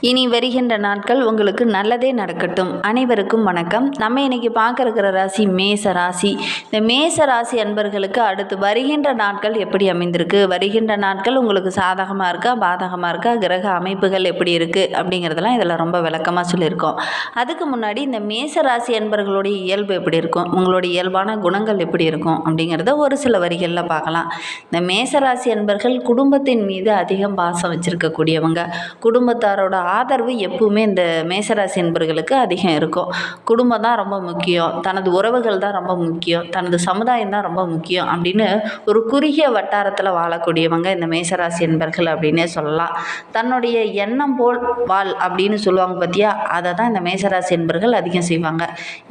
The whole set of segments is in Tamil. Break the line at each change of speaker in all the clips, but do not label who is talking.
இனி வருகின்ற நாட்கள் உங்களுக்கு நல்லதே நடக்கட்டும். அனைவருக்கும் வணக்கம். நம்ம இன்னைக்கு பார்க்க இருக்கிற ராசி மேச ராசி. இந்த மேச ராசி அன்பர்களுக்கு அடுத்து வருகின்ற நாட்கள் எப்படி அமைந்திருக்கு? வருகின்ற நாட்கள் உங்களுக்கு சாதகமாக இருக்கா? பாதகமாக இருக்கா? கிரக அமைப்புகள் எப்படி இருக்குது அப்படிங்கிறதெல்லாம் இதில் ரொம்ப விளக்கமாக சொல்லியிருக்கோம். அதுக்கு முன்னாடி இந்த மேச ராசி அன்பர்களுடைய இயல்பு எப்படி இருக்கும்? உங்களுடைய இயல்பான குணங்கள் எப்படி இருக்கும்? அப்படிங்கிறத ஒரு சில வரிகளில் பார்க்கலாம். இந்த மேச ராசி அன்பர்கள் குடும்பத்தின் மீது அதிகம் பாசம் வச்சுருக்கக்கூடியவங்க. குடும்பத்தாரோட ஆதரவு எப்பவுமே இந்த மேசராசி என்பர்களுக்கு அதிகம் இருக்கும். குடும்பம் தான் ரொம்ப முக்கியம். தனது உறவுகள் தான் ரொம்ப முக்கியம். தனது சமுதாயம் தான் ரொம்ப முக்கியம் அப்படின்னு ஒரு குறுகிய வட்டாரத்தில் வாழக்கூடியவங்க இந்த மேசராசி என்பர்கள் அப்படின்னே சொல்லலாம். தன்னுடைய எண்ணம் போல் வாழ் அப்படின்னு சொல்லுவாங்க பார்த்தியா அதை தான் இந்த மேசராசி என்பர்கள் அதிகம் செய்வாங்க.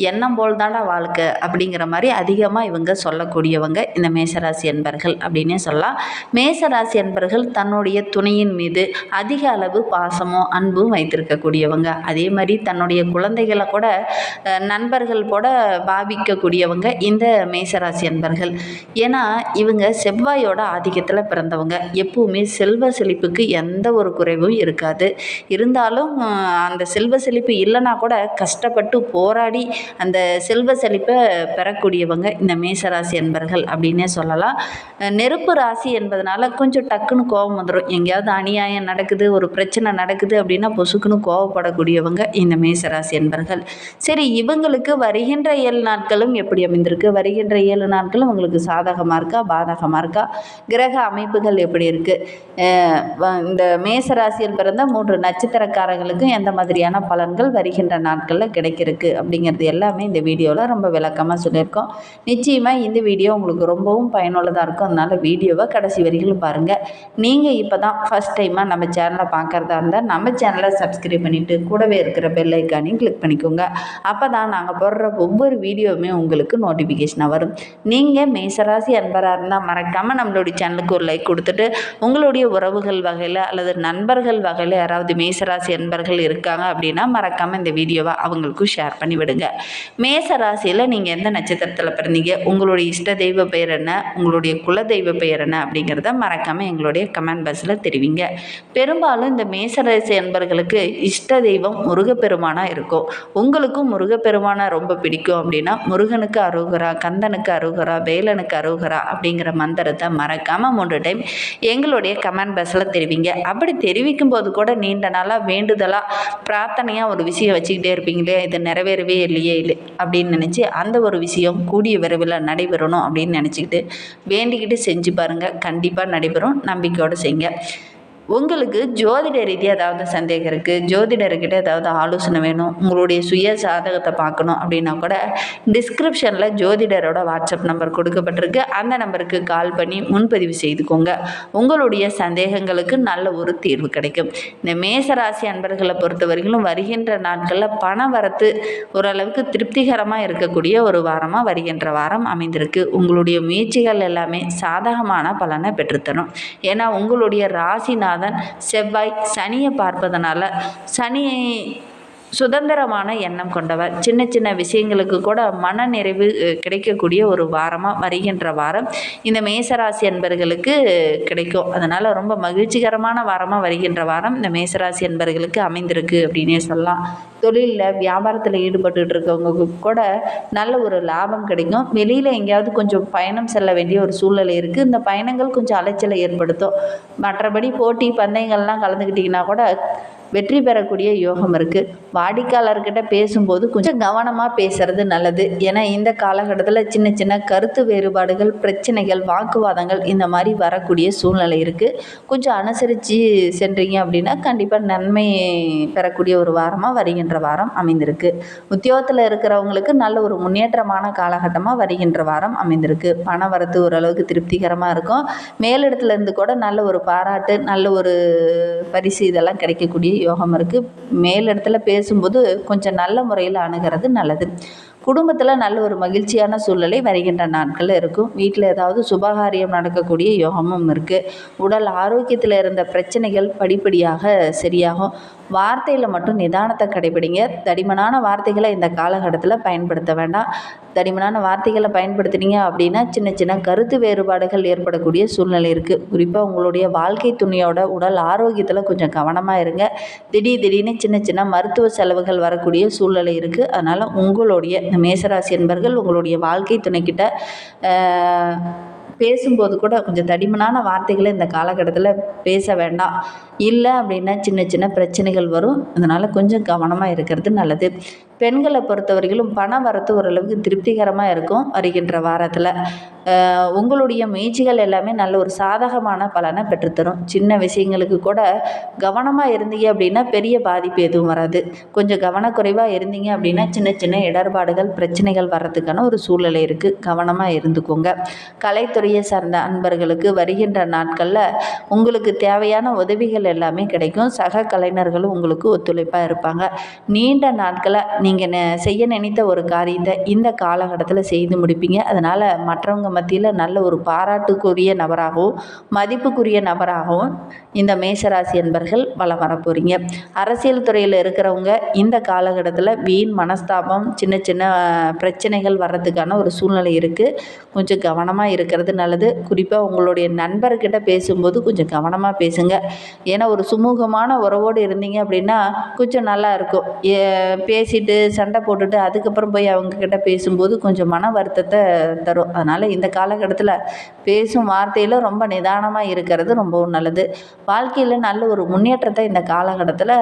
எண்ணம் போல் தாண்டா வாழ்க்கை அப்படிங்கிற மாதிரி அதிகமாக இவங்க சொல்லக்கூடியவங்க இந்த மேசராசி என்பர்கள் அப்படின்னே சொல்லலாம். மேசராசி என்பர்கள் தன்னுடைய துணையின் மீது அதிக அளவு பாசமோ அன்பும் வைத்திருக்கக்கூடியவங்க. அதே மாதிரி தன்னுடைய குழந்தைகளை கூட நண்பர்கள் கூட பாவிக்கக்கூடியவங்க இந்த மேசராசி அன்பர்கள். ஏன்னா இவங்க செவ்வாயோட ஆதிக்கத்தில் பிறந்தவங்க. எப்பவுமே செல்வ செழிப்புக்கு எந்த ஒரு குறைவும் இருக்காது. இருந்தாலும் அந்த செல்வ செழிப்பு இல்லைனா கூட கஷ்டப்பட்டு போராடி அந்த செல்வ செழிப்பை பெறக்கூடியவங்க இந்த மேசராசி அன்பர்கள் அப்படின்னே சொல்லலாம். நெருப்பு ராசி என்பதனால கொஞ்சம் டக்குன்னு கோபம் வந்துடும் எங்கேயாவது அநியாயம் நடக்குது ஒரு பிரச்சனை நடக்குது அப்படின்னு பொசுக்குன்னு கோவப்படக்கூடியவங்க இந்த மேசராசி என்பர்கள். சரி இவங்களுக்கு வருகின்ற ஏழு நாட்களும் எப்படி அமைந்திருக்கு? வருகின்ற ஏழு நாட்களும் உங்களுக்கு சாதகமாக இருக்கா? பாதகமாக இருக்கா? கிரக அமைப்புகள் எப்படி இருக்குது இந்த மேசராசியில் பிறந்த மூன்று நட்சத்திரக்காரங்களுக்கும் எந்த மாதிரியான பலன்கள் வருகின்ற நாட்களில் கிடைக்கிறதுக்கு அப்படிங்கிறது எல்லாமே இந்த வீடியோவில் ரொம்ப விளக்கமாக சொல்லியிருக்கோம். நிச்சயமாக இந்த வீடியோ உங்களுக்கு ரொம்பவும் பயனுள்ளதாக இருக்கும். அதனால் வீடியோவை கடைசி வரைக்கும் பாருங்கள் நீங்கள் இப்போ தான் ஃபஸ்ட் டைமாக நம்ம சேனலை பார்க்குறதா இருந்தால் நம்ம சேனல் சப்ஸ்கிரைப் பண்ணிவிட்டு கூடவே இருக்கிற பெல் ஐக்கானையும் கிளிக் பண்ணிக்கோங்க. அப்போ தான் நாங்கள் போடுற ஒவ்வொரு வீடியோவுமே உங்களுக்கு நோட்டிஃபிகேஷனாக வரும். நீங்கள் மேசராசி அன்பராக இருந்தால் மறக்காமல் நம்மளுடைய சேனலுக்கு ஒரு லைக் கொடுத்துட்டு உங்களுடைய உறவுகள் வகையில் அல்லது நண்பர்கள் வகையில் யாராவது மேசராசி அன்பர்கள் இருக்காங்க அப்படின்னா மறக்காமல் இந்த வீடியோவை அவங்களுக்கும் ஷேர் பண்ணி விடுங்க மேச ராசியில் நீங்கள் எந்த நட்சத்திரத்தில் பிறந்தீங்க உங்களுடைய இஷ்ட தெய்வ பெயர் என்ன உங்களுடைய குல தெய்வ பெயர் என்ன அப்படிங்கிறத மறக்காமல் எங்களுடைய கமெண்ட் பாக்ஸில் தெரிவிங்க. பெரும்பாலும் இந்த மேசராசி நண்பர்களுக்கு இஷ்ட தெய்வம் முருகப்பெருமானாக இருக்கும். உங்களுக்கும் முருகப்பெருமானை ரொம்ப பிடிக்கும் அப்படின்னா முருகனுக்கு அருகரா கந்தனுக்கு அருகரா வேலனுக்கு அருகரா அப்படிங்கிற மந்திரத்தை மறக்காமல் மூன்று டைம் எங்களுடைய கமெண்ட் பாக்ஸில் தெரிவிங்க. அப்படி தெரிவிக்கும் போது கூட நீண்ட நாளாக வேண்டுதலாக பிரார்த்தனையாக ஒரு விஷயம் வச்சுக்கிட்டே இருப்பீங்களே இது நிறைவேறவே இல்லையே இல்லை அப்படின்னு நினச்சி அந்த ஒரு விஷயம் கூடிய விரைவில் நடைபெறணும் அப்படின்னு நினச்சிக்கிட்டு வேண்டிக்கிட்டு செஞ்சு பாருங்கள் கண்டிப்பாக நடைபெறும். நம்பிக்கையோடு செய்யுங்க. உங்களுக்கு ஜோதிட ரீதியாக ஏதாவது சந்தேகம் இருக்குது ஜோதிடர்கிட்ட ஏதாவது ஆலோசனை வேணும்? உங்களுடைய சுய சாதகத்தை பார்க்கணும் அப்படின்னா கூட டிஸ்கிரிப்ஷனில் ஜோதிடரோட வாட்ஸ்அப் நம்பர் கொடுக்கப்பட்டிருக்கு. அந்த நம்பருக்கு கால் பண்ணி முன்பதிவு செய்துக்கோங்க. உங்களுடைய சந்தேகங்களுக்கு நல்ல ஒரு தீர்வு கிடைக்கும். இந்த மேசராசி அன்பர்களை பொறுத்த வரைக்கும் வருகின்ற நாட்களில் பண வரத்து ஓரளவுக்கு திருப்திகரமாக இருக்கக்கூடிய ஒரு வாரமாக வருகின்ற வாரம் அமைந்திருக்கு. உங்களுடைய முயற்சிகள் எல்லாமே சாதகமான பலனை பெற்றுத்தரும். ஏன்னா உங்களுடைய ராசிநாதன் செவ்வாய் சனியை பார்ப்பதனால சனி சுதந்திரமான எண்ணம் கொண்டவர். சின்ன சின்ன விஷயங்களுக்கு கூட மன நிறைவு கிடைக்கக்கூடிய ஒரு வாரமாக வருகின்ற வாரம் இந்த மேசராசி என்பர்களுக்கு கிடைக்கும். அதனால் ரொம்ப மகிழ்ச்சிகரமான வாரமாக வருகின்ற வாரம் இந்த மேசராசி என்பர்களுக்கு அமைந்திருக்கு அப்படின்னே சொல்லலாம். தொழிலில் வியாபாரத்தில் ஈடுபட்டு இருக்கவங்களுக்கு கூட நல்ல ஒரு லாபம் கிடைக்கும். வெளியில் எங்கேயாவது கொஞ்சம் பயணம் செல்ல வேண்டிய ஒரு சூழ்நிலை இருக்குது இந்த பயணங்கள் கொஞ்சம் அலைச்சலை ஏற்படுத்தும். மற்றபடி போட்டி பந்தயங்கள்லாம் கலந்துக்கிட்டிங்கன்னா கூட வெற்றி பெறக்கூடிய யோகம் இருக்குது வாடிக்கையாளர்கிட்ட பேசும்போது கொஞ்சம் கவனமாக பேசுறது நல்லது. ஏன்னா இந்த காலகட்டத்தில் சின்ன சின்ன கருத்து வேறுபாடுகள் பிரச்சனைகள் வாக்குவாதங்கள் இந்த மாதிரி வரக்கூடிய சூழ்நிலை இருக்குது கொஞ்சம் அனுசரித்து சென்றீங்க அப்படின்னா கண்டிப்பாக நன்மை பெறக்கூடிய ஒரு வாரமாக வருகின்ற வாரம் அமைந்திருக்கு. உத்தியோகத்தில் இருக்கிறவங்களுக்கு நல்ல ஒரு முன்னேற்றமான காலகட்டமாக வருகின்ற வாரம் அமைந்திருக்கு. பண வரத்து ஓரளவுக்கு திருப்திகரமாக இருக்கும். மேலிடத்துல இருந்து கூட நல்ல ஒரு பாராட்டு நல்ல ஒரு பரிசு இதெல்லாம் கிடைக்கக்கூடிய யோகம் இருக்குது மேலிடத்துல பேசும்போது கொஞ்சம் நல்ல முறையில் அணுகிறது நல்லது. குடும்பத்தில் நல்ல ஒரு மகிழ்ச்சியான சூழ்நிலை வருகின்ற நாட்கள் இருக்கும். வீட்டில் ஏதாவது சுபகாரியம் நடக்கக்கூடிய யோகமும் இருக்குது உடல் ஆரோக்கியத்தில் இருந்த பிரச்சனைகள் படிப்படியாக சரியாகும். வார்த்தையில் மட்டும் நிதானத்தை கடைபிடிங்க. தடிமனான வார்த்தைகளை இந்த காலகட்டத்தில் பயன்படுத்த வேண்டாம். தடிமனான வார்த்தைகளை பயன்படுத்தினீங்க அப்படின்னா சின்ன சின்ன கருத்து வேறுபாடுகள் ஏற்படக்கூடிய சூழ்நிலை இருக்குது குறிப்பாக உங்களுடைய வாழ்க்கை துணியோட உடல் ஆரோக்கியத்தில் கொஞ்சம் கவனமாக இருங்க. திடீர் திடீர்னு சின்ன சின்ன மருத்துவ செலவுகள் வரக்கூடிய சூழ்நிலை இருக்குது அதனால் உங்களுடைய இந்த மேசராசி என்பர்கள் உங்களுடைய வாழ்க்கை துணைக்கிட்ட பேசும்போது கூட கொஞ்சம் தடிமனான வார்த்தைகளை இந்த காலகட்டத்தில் பேச வேண்டாம். இல்லை அப்படின்னா சின்ன சின்ன பிரச்சனைகள் வரும். அதனால் கொஞ்சம் கவனமாக இருக்கிறது நல்லது. பெண்களை பொறுத்தவரையிலும் பண வரத்து ஓரளவுக்கு திருப்திகரமாக இருக்கும் வருகின்ற வாரத்தில். உங்களுடைய முயற்சிகள் எல்லாமே நல்ல ஒரு சாதகமான பலனை பெற்றுத்தரும். சின்ன விஷயங்களுக்கு கூட கவனமாக இருந்தீங்க அப்படின்னா பெரிய பாதிப்பு எதுவும் வராது. கொஞ்சம் கவனக்குறைவாக இருந்தீங்க அப்படின்னா சின்ன சின்ன இடர்பாடுகள் பிரச்சனைகள் வர்றதுக்கான ஒரு சூழ்நிலை இருக்குது கவனமாக இருந்துக்கோங்க. கலைத்துறையை சார்ந்த அன்பர்களுக்கு வருகின்ற நாட்களில் உங்களுக்கு தேவையான உதவிகள் எல்லாமே கிடைக்கும். சக கலைஞர்களும் உங்களுக்கு ஒத்துழைப்பாக இருப்பாங்க. நீண்ட நாட்களாக நீங்கள் செய்ய நினைத்த ஒரு காரியத்தை இந்த காலகட்டத்தில் செய்து முடிப்பீங்க. அதனால் மற்றவங்க மத்தியில் நல்ல ஒரு பாராட்டுக்குரிய நபராகவும் மதிப்புக்குரிய நபராகவும் இந்த மேசராசி என்பர்கள் வலம் வர போகிறீங்க அரசியல் துறையில் இருக்கிறவங்க இந்த காலகட்டத்தில் வீண் மனஸ்தாபம் சின்ன சின்ன பிரச்சனைகள் வர்றதுக்கான ஒரு சூழ்நிலை இருக்குது கொஞ்சம் கவனமாக இருக்கிறது நல்லது. குறிப்பாக உங்களுடைய நண்பர்கிட்ட பேசும்போது கொஞ்சம் கவனமாக பேசுங்க. ஏன்னா ஒரு சுமூகமான உறவோடு இருந்தீங்க அப்படின்னா கொஞ்சம் நல்லா இருக்கும். ஏ- பேசிட்டு சண்டை போட்டுட்டு அதுக்கப்புறம் போய் அவங்கக்கிட்ட பேசும்போது கொஞ்சம் மன வருத்தத்தை தரும். அதனால் இந்த காலகட்டத்தில் பேசும் வார்த்தையில் ரொம்ப நிதானமாக இருக்கிறது ரொம்பவும் நல்லது. வாழ்க்கையில் நல்ல ஒரு முன்னேற்றத்தை இந்த காலகட்டத்தில்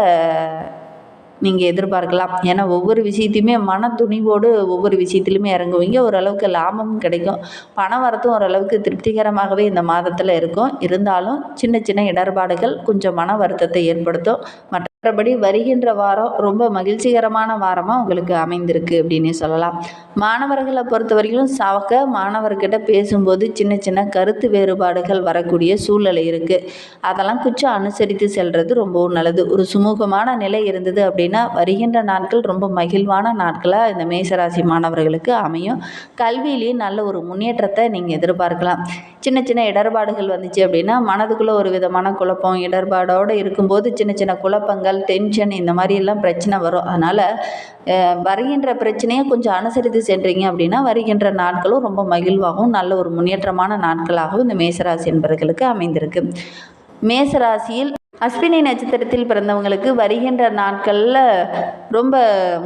நீங்கள் எதிர்பார்க்கலாம். ஏன்னா ஒவ்வொரு விஷயத்தையுமே மன துணிவோடு ஒவ்வொரு விஷயத்துலையுமே இறங்குவீங்க. ஓரளவுக்கு லாபமும் கிடைக்கும். பண வரத்தும் ஓரளவுக்கு திருப்திகரமாகவே இந்த மாதத்தில் இருக்கும். இருந்தாலும் சின்ன சின்ன இடர்பாடுகள் கொஞ்சம் மன வருத்தத்தை ஏற்படுத்தும். மற்ற மற்றபடி வருகின்ற வாரம் ரொம்ப மகிழ்ச்சிகரமான வாரமாக உங்களுக்கு அமைந்திருக்கு அப்படின்னே சொல்லலாம். மாணவர்களை பொறுத்த வரைக்கும் சவக்க மாணவர்கிட்ட பேசும்போது சின்ன சின்ன கருத்து வேறுபாடுகள் வரக்கூடிய சூழ்நிலை இருக்குது அதெல்லாம் கொஞ்சம் அனுசரித்து செல்வது ரொம்பவும் நல்லது. ஒரு சுமூகமான நிலை இருந்தது அப்படின்னா வருகின்ற நாட்கள் ரொம்ப மகிழ்வான நாட்களாக இந்த மேசராசி மாணவர்களுக்கு அமையும். கல்வியிலேயும் நல்ல ஒரு முன்னேற்றத்தை நீங்கள் எதிர்பார்க்கலாம். சின்ன சின்ன இடர்பாடுகள் வந்துச்சு அப்படின்னா மனதுக்குள்ளே ஒரு விதமான குழப்பம் இடர்பாடோடு இருக்கும்போது சின்ன சின்ன குழப்பங்கள் டென்ஷன் இந்த மாதிரி எல்லாம் பிரச்சனை வரும். அதனால் வருகின்ற பிரச்சனையை கொஞ்சம் அனுசரித்து சென்றீங்க அப்படின்னா வருகின்ற நாட்களும் ரொம்ப மகிழ்வாகவும் நல்ல ஒரு முன்னேற்றமான நாட்களாகவும் இந்த மேசராசி என்பவர்களுக்கு அமைந்திருக்கு. மேசராசியில் அஸ்வினி நட்சத்திரத்தில் பிறந்தவங்களுக்கு வருகின்ற நாட்களில் ரொம்ப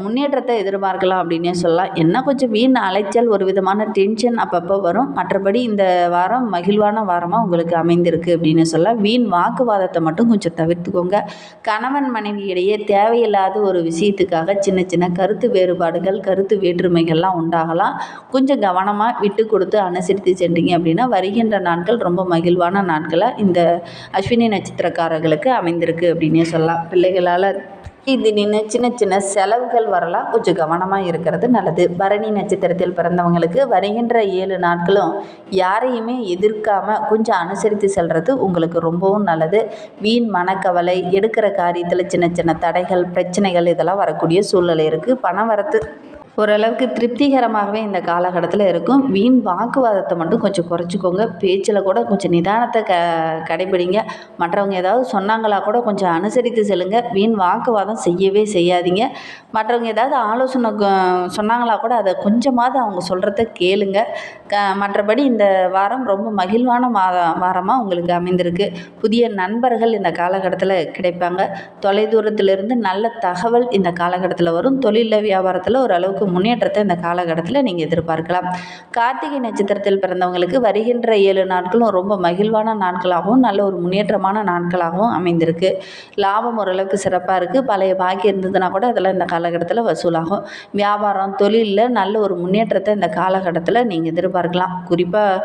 முன்னேற்றத்தை எதிர்பார்க்கலாம் அப்படின்னே சொல்லலாம். என்ன கொஞ்சம் வீண் அலைச்சல் ஒரு விதமான டென்ஷன் அப்பப்போ வரும். மற்றபடி இந்த வாரம் மகிழ்வான வாரமாக உங்களுக்கு அமைந்திருக்கு அப்படின்னு சொல்லலாம். வீண் வாக்குவாதத்தை மட்டும் கொஞ்சம் தவிர்த்துக்கோங்க. கணவன் மனைவி இடையே தேவையில்லாத ஒரு விஷயத்துக்காக சின்ன சின்ன கருத்து வேறுபாடுகள் கருத்து வேற்றுமைகள்லாம் உண்டாகலாம். கொஞ்சம் கவனமாக விட்டு கொடுத்து அனுசரித்து சென்றீங்க அப்படின்னா வருகின்ற நாட்கள் ரொம்ப மகிழ்வான நாட்களாக இந்த அஸ்வினி நட்சத்திரக்காரர்களுக்கு அமைந்திருக்கு அப்படின்னே சொல்லலாம். பிள்ளைகளால் இது நின்று சின்ன சின்ன செலவுகள் வரலாம். கொஞ்சம் கவனமாக இருக்கிறது நல்லது. பரணி நட்சத்திரத்தில் பிறந்தவங்களுக்கு வருகின்ற ஏழு நாட்களும் யாரையுமே எதிர்க்காம கொஞ்சம் அனுசரித்து செல்வது உங்களுக்கு ரொம்பவும் நல்லது. வீண் மனக்கவலை எடுக்கிற காரியத்தில் சின்ன சின்ன தடைகள் பிரச்சனைகள் இதெல்லாம் வரக்கூடிய சூழ்நிலை இருக்குது பணம் வரத்து ஓரளவுக்கு திருப்திகரமாகவே இந்த காலகட்டத்தில் இருக்கும். வீண் வாக்குவாதத்தை மட்டும் கொஞ்சம் குறைச்சிக்கோங்க. பேச்சில் கூட கொஞ்சம் நிதானத்தை க கடைபிடிங்க. மற்றவங்க ஏதாவது சொன்னாங்களா கூட கொஞ்சம் அனுசரித்து செல்லுங்க. வீண் வாக்குவாதம் செய்யவே செய்யாதீங்க. மற்றவங்க ஏதாவது ஆலோசனை சொன்னாங்களா கூட அதை கொஞ்சமாவது அவங்க சொல்கிறத கேளுங்க. க மற்றபடி இந்த வாரம் ரொம்ப மகிழ்வான மாத வாரமாக உங்களுக்கு அமைந்திருக்கு. புதிய நண்பர்கள் இந்த காலகட்டத்தில் கிடைப்பாங்க. தொலைதூரத்திலிருந்து நல்ல தகவல் இந்த காலகட்டத்தில் வரும். தொழிலில் வியாபாரத்தில் ஓரளவுக்கு முன்னேற்றத்தை இந்த காலகட்டத்தில் நீங்கள் எதிர்பார்க்கலாம். கார்த்திகை நட்சத்திரத்தில் பிறந்தவங்களுக்கு வருகின்ற ஏழு நாட்களும் ரொம்ப மகிழ்வான நாட்களாகவும் நல்ல ஒரு முன்னேற்றமான நாட்களாகவும் அமைந்திருக்கு. லாபம் ஓரளவுக்கு சிறப்பாக இருக்குது பழைய பாக்கி இருந்ததுன்னா கூட அதெல்லாம் இந்த காலகட்டத்தில் வசூலாகும். வியாபாரம் தொழிலில் நல்ல ஒரு முன்னேற்றத்தை இந்த காலகட்டத்தில் நீங்கள் எதிர்பார்க்கலாம். குறிப்பாக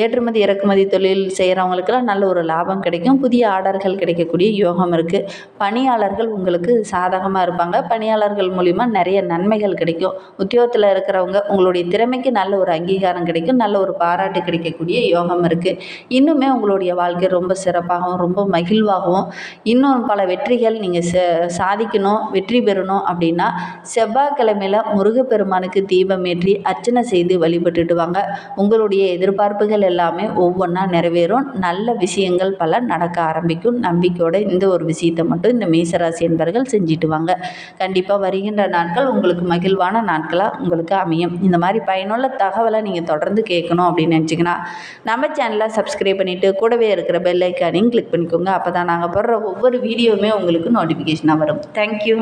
ஏற்றுமதி இறக்குமதி தொழில் செய்கிறவங்களுக்கெல்லாம் நல்ல ஒரு லாபம் கிடைக்கும். புதிய ஆர்டர்கள் கிடைக்கக்கூடிய யோகம் இருக்குது பணியாளர்கள் உங்களுக்கு சாதகமாக இருப்பாங்க. பணியாளர்கள் மூலிமா நிறைய நன்மைகள் கிடைக்கும். உத்தியோகத்தில் இருக்கிறவங்க உங்களுடைய திறமைக்கு நல்ல ஒரு அங்கீகாரம் கிடைக்கும். நல்ல ஒரு பாராட்டு கிடைக்கக்கூடிய யோகம் இருக்குது இன்னுமே உங்களுடைய வாழ்க்கை ரொம்ப சிறப்பாகவும் ரொம்ப மகிழ்வாகவும் இன்னும் பல வெற்றிகள் நீங்கள் ச சாதிக்கணும் வெற்றி பெறணும் அப்படின்னா செவ்வாய்க்கிழமையில் முருகப்பெருமானுக்கு தீபம் ஏற்றி அர்ச்சனை செய்து வழிபட்டுட்டு வாங்க. உங்களுடைய எதிர்பார்ப்புகள் விஷயங்கள் எல்லாமே ஒவ்வொன்றா நிறைவேறும். நல்ல விஷயங்கள் பல நடக்க ஆரம்பிக்கும். நம்பிக்கையோட இந்த ஒரு விஷயத்தை மட்டும் இந்த மேசராசி என்பர்கள் செஞ்சுட்டு வாங்க. கண்டிப்பாக வருகின்ற நாட்கள் உங்களுக்கு மகிழ்வான நாட்களாக உங்களுக்கு அமையும். இந்த மாதிரி பயனுள்ள தகவலை நீங்கள் தொடர்ந்து கேட்கணும் அப்படின்னு நினச்சிங்கன்னா நம்ம சேனலை சப்ஸ்கிரைப் பண்ணிவிட்டு கூடவே இருக்கிற பெல் ஐக்கானையும் கிளிக் பண்ணிக்கோங்க. அப்போ தான் நாங்கள் போடுற ஒவ்வொரு வீடியோவுமே உங்களுக்கு நோட்டிஃபிகேஷனாக வரும். தேங்க்யூ